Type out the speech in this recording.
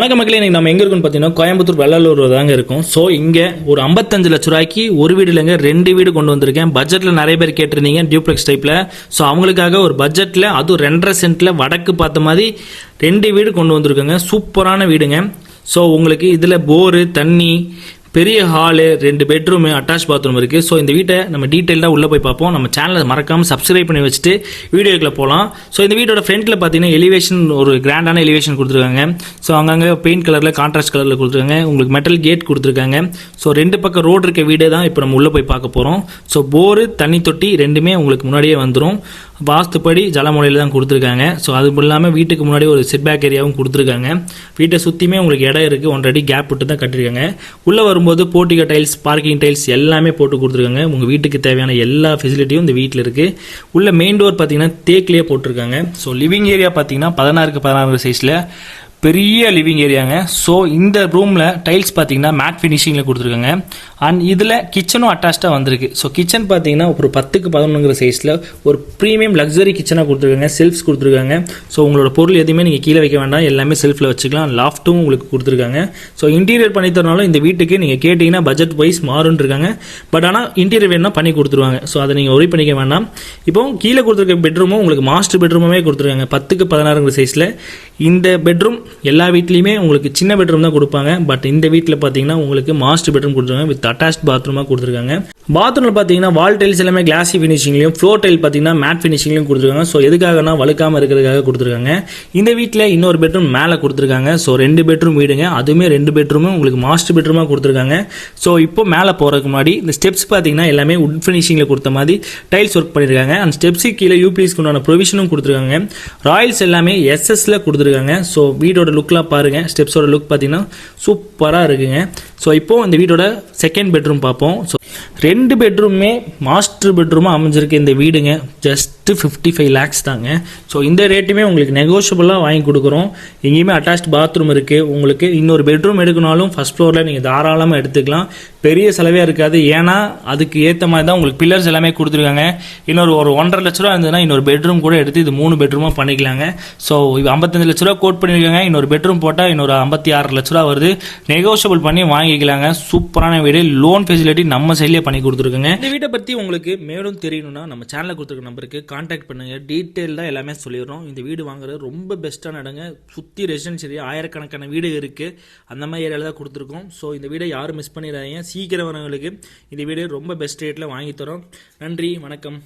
வணக்க மக்களே இன்னைக்கு நம்ம எங்கே இருக்குன்னு பார்த்தீங்கன்னா கோயம்புத்தூர் வெள்ளலூர் தாங்க இருக்கும். ஸோ இங்கே ஒரு 55 லட்ச ரூபாய்க்கு ஒரு வீடு இல்லைங்க ரெண்டு வீடு கொண்டு வந்திருக்கேன். பட்ஜெட்டில் நிறைய பேர் கேட்டிருந்தீங்க டியூப்ளெக்ஸ் டைப்பில் ஸோ அவங்களுக்காக ஒரு பட்ஜெட்டில் அதுவும் ரெண்டரை சென்ட்டில் வடக்கு பார்த்த மாதிரி ரெண்டு வீடு கொண்டு வந்திருக்கோங்க. சூப்பரான வீடுங்க. ஸோ உங்களுக்கு இதில் போரு தண்ணி பெரிய ஹாலு ரெண்டு பெட்ரூமு அட்டாச் பாத்ரூம் இருக்குது ஸோ இந்த வீட்டை நம்ம டீட்டெயிலாக உள்ளே போய் பார்ப்போம். நம்ம சேனலை மறக்காமல் சப்ஸ்கிரைப் பண்ணி வச்சுட்டு வீடியோக்குள்ள போகலாம் ஸோ இந்த வீட்டோட ஃப்ரண்ட்டில் பார்த்தீங்கன்னா எலிவேஷன் ஒரு கிராண்டான எலிவேஷன் கொடுத்துருக்காங்க. ஸோ அங்கங்கே பெயிண்ட் கலரில் கான்ட்ராஸ்ட் கலரில் கொடுத்துருக்காங்க. உங்களுக்கு மெட்டல் கேட் கொடுத்துருக்காங்க. ஸோ ரெண்டு பக்கம் ரோடு இருக்க வீடே தான் இப்போ நம்ம உள்ளே போய் பார்க்க போகிறோம் ஸோ போரு தண்ணி தொட்டி ரெண்டுமே உங்களுக்கு முன்னாடியே வந்துடும் வாஸ்துப்படி ஜலமுறையில் தான் கொடுத்துருக்காங்க. ஸோ அது இல்லாமல் வீட்டுக்கு முன்னாடி ஒரு செட்பேக் ஏரியாவும் கொடுத்துருக்காங்க. வீட்டை சுற்றியுமே உங்களுக்கு இடம் இருக்குது ஒன்றடி கேப் விட்டு தான் கட்டிருக்காங்க உள்ளே வரும்போது போர்ட்டிகோ டைல்ஸ் பார்க்கிங் டைல்ஸ் எல்லாமே போட்டு கொடுத்துருக்காங்க. உங்கள் வீட்டுக்கு தேவையான எல்லா ஃபெசிலிட்டியும் இந்த வீட்டில் இருக்குது உள்ள மெயின் டோர் பார்த்தீங்கன்னா தேக்கிலே போட்டிருக்காங்க. ஸோ லிவிங் ஏரியா பார்த்தீங்கன்னா பதினாறுக்கு பதினாறு சைஸில் பெரிய லிவிங் ஏரியாங்க ஸோ இந்த ரூமில் டைல்ஸ் பார்த்தீங்கன்னா மேட் ஃபினிஷிங்கில் கொடுத்துருக்காங்க. அண்ட் இதில் கிச்சனும் அட்டாச்சாக வந்திருக்கு. ஸோ கிச்சன் பார்த்தீங்கன்னா ஒரு பத்துக்கு பதினொன்றுங்கிற சைஸில் ஒரு ப்ரீமியம் லக்ஸரி கிச்சனாக கொடுத்துருக்காங்க. செல்ஃப்ஸ் கொடுத்துருக்காங்க. ஸோ உங்களோட பொருள் எதுவுமே நீங்கள் கீழே வைக்க வேண்டாம். எல்லாமே செல்ஃபில் வச்சுக்கலாம். லாஃப்ட்டும் உங்களுக்கு கொடுத்துருக்காங்க. ஸோ இன்டீரியர் பண்ணி தரனாலும் இந்த வீட்டுக்கு நீங்கள் கேட்டிங்கன்னா பட்ஜெட் வைஸ் மாறுன்னு இருக்காங்க பட் ஆனால் இன்டீரியர் வேணும்னா பண்ணி கொடுத்துருவாங்க. ஸோ அதை நீங்கள் ஒரி பண்ணிக்க வேண்டாம். இப்போ கீழே கொடுத்துருக்க பெட்ரூமும் உங்களுக்கு மாஸ்டர் பெட்ரூமே கொடுத்துருக்காங்க. பத்துக்கு பதினாறுங்கிற சைஸில் இந்த பெட்ரூம் எல்லா வீட்லேயுமே உங்களுக்கு சின்ன பெட்ரூம் தான் கொடுப்பாங்க. பட் இந்த வீட்டில் பார்த்தீங்கன்னா உங்களுக்கு மாஸ்டர் பெட்ரூம் கொடுத்துருவாங்க வித் அட்டாச் பாத்ரூமாக கொடுத்துருக்காங்க. பாத்ரூமில் பார்த்தீங்கன்னா வால் டைல்ஸ் எல்லாமே கிளாசி ஃபினிஷிங்லையும் ஃப்ளோர் டைல் பார்த்தீங்கன்னா மேட் ஃபினிஷிங்லையும் கொடுத்துருக்காங்க. ஸோ எதுக்காகனா வழுக்காமல் இருக்கிறதுக்காக கொடுத்துருக்காங்க. இந்த வீட்டில் இன்னொரு பெட்ரூம் மேலே கொடுத்துருக்காங்க. ஸோ ரெண்டு பெட்ரூம் வீடுங்க. அதுவுமே ரெண்டு பெட்ரூமும் உங்களுக்கு மாஸ்டர் பெட்ரூமாக கொடுத்துருக்காங்க. ஸோ இப்போ மேலே போகிறதுக்கு முன்னாடி இந்த ஸ்டெப்ஸ் பார்த்தீங்கன்னா எல்லாமே உட் ஃபினிஷிங்கில் கொடுத்த மாதிரி டைல்ஸ் ஒர்க் பண்ணியிருக்காங்க அந்த ஸ்டெப்ஸுக்கு கீழே யூபிஎஸ்க்கு உண்டான ப்ரொவிஷனும் கொடுத்துருக்காங்க. ராயல்ஸ் எல்லாமே எஸ்எஸ்ல கொடுத்துருக்காங்க. ஸோ வீடோட லுக்லாம் பாருங்கள் ஸ்டெப்ஸோட லுக் பார்த்தீங்கன்னா சூப்பராக இருக்குங்க. ஸோ இப்போது இந்த வீடோட செகண்ட் பெட்ரூம் பார்ப்போம். ஸோ ரெண்டு ரெண்டு பெட்ரூமே மாஸ்டர் பெட்ரூமாக அமைஞ்சிருக்கு இந்த வீடுங்க. ஜஸ்ட் ஃபிஃப்டி ஃபைவ் லேக்ஸ் தாங்க. ஸோ இந்த ரேட்டுமே உங்களுக்கு நெகோஷியபிளாக வாங்கி கொடுக்குறோம். எங்கேயுமே அட்டாச் பாத்ரூம் இருக்குது உங்களுக்கு இன்னொரு பெட்ரூம் எடுக்கனாலும் ஃபஸ்ட் ஃப்ளோரில் நீங்கள் தாராளமாக எடுத்துக்கலாம். பெரிய செலவே இருக்காது. ஏன்னா அதுக்கு ஏற்ற மாதிரி தான் உங்களுக்கு பில்லர்ஸ் எல்லாமே கொடுத்துருக்காங்க. இன்னொரு ஒரு ஒன்றரை லட்ச ரூபா இருந்ததுன்னா இன்னொரு பெட்ரூம் கூட எடுத்து இது மூணு பெட்ரூமாக பண்ணிக்கலாங்க. ஸோ ஐம்பத்தஞ்சு லட்ச ரூபா கோட் பண்ணியிருக்காங்க இன்னொரு பெட்ரூம் போட்டால் இன்னொரு ஐம்பத்தி ஆறு லட்ச ரூபா வருது. நெகோஷியபிள் பண்ணி வாங்கிக்கலாங்க. சூப்பரான வீடு. லோன் ஃபெசிலிட்டி நம்ம சைட்லேயே பண்ணி கொடுத்துருக்கோங்க. இந்த வீட்டை பற்றி உங்களுக்கு மேலும் தெரியணும்னா நம்ம சேனலில் கொடுத்துருக்க நம்பருக்கு கான்டாக்ட் பண்ணுங்கள் டீட்டெயிலாக எல்லாமே சொல்லிடுறோம். இந்த வீடு வாங்குறது ரொம்ப பெஸ்ட்டான இடங்க. சுற்றி ரெசிடென்ஷியல் ஆயிரக்கணக்கான வீடு இருக்குது அந்த மாதிரி ஏரியாவில் தான் கொடுத்துருக்கோம். ஸோ இந்த வீடை யாரும் மிஸ் பண்ணிடாதீங்க. சீக்கிரம் வரவங்களுக்கு இந்த வீடு ரொம்ப பெஸ்ட் ரேட்டில் வாங்கி தரோம். நன்றி வணக்கம்.